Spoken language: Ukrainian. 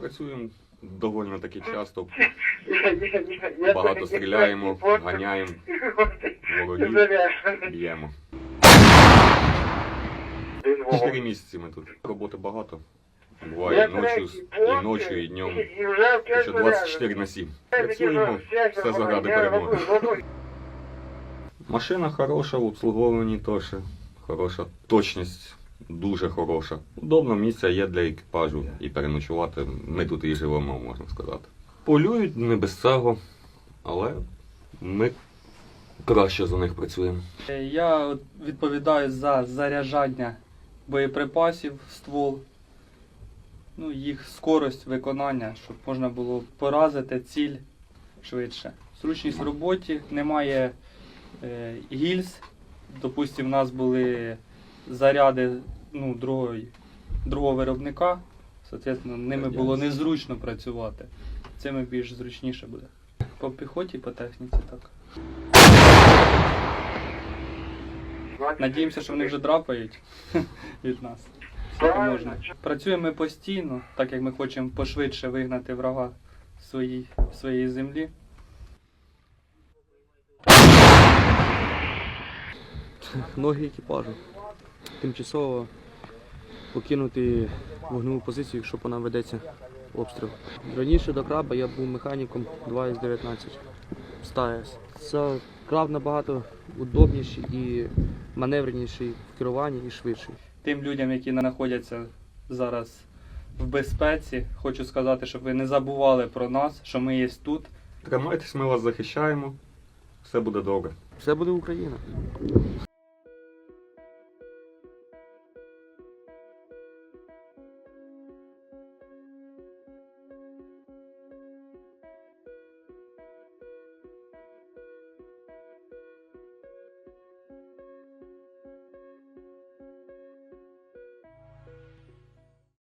Працюємо доволі таки часто. Багато Багато стріляємо, ганяємо, ворогів б'ємо. Чотири місяці ми тут. Роботи багато. Буває ночі, і ночі, і днем. Ще 24 на 7. Працюємо, все заради перемоги. Машина хороша, в обслуговуванні теж хороша. Точність дуже хороша. Удобно місця є для екіпажу і переночувати. Ми тут і живемо, можна сказати. Полюють не без цього, але ми краще за них працюємо. Е, Я відповідаю за заряджання боєприпасів ствол, ну, їх скорость виконання, щоб можна було поразити ціль швидше. Зручність в роботі, немає е, гільз. Допустимо, в нас були заряди ну, другого, другого виробника, соответственно, ними було незручно працювати. Цими більш зручніше буде. По піхоті, по техніці так. Надіємося, що вони вже драпають від нас. Скільки можна. Працюємо ми постійно, так як ми хочемо пошвидше вигнати врага з своїй, своєї землі. ноги екіпажу. Тимчасово покинути вогневу позицію, якщо по нам ведеться обстріл. Раніше до краба я був механіком 2 із 19 СТАЕС. Це краб набагато удобніший і маневреніший в керуванні і швидший. Тим людям, які знаходяться зараз в безпеці, хочу сказати, щоб ви не забували про нас, що ми є тут. Тримайтесь, ми вас захищаємо. Все буде добре. Все буде Україна.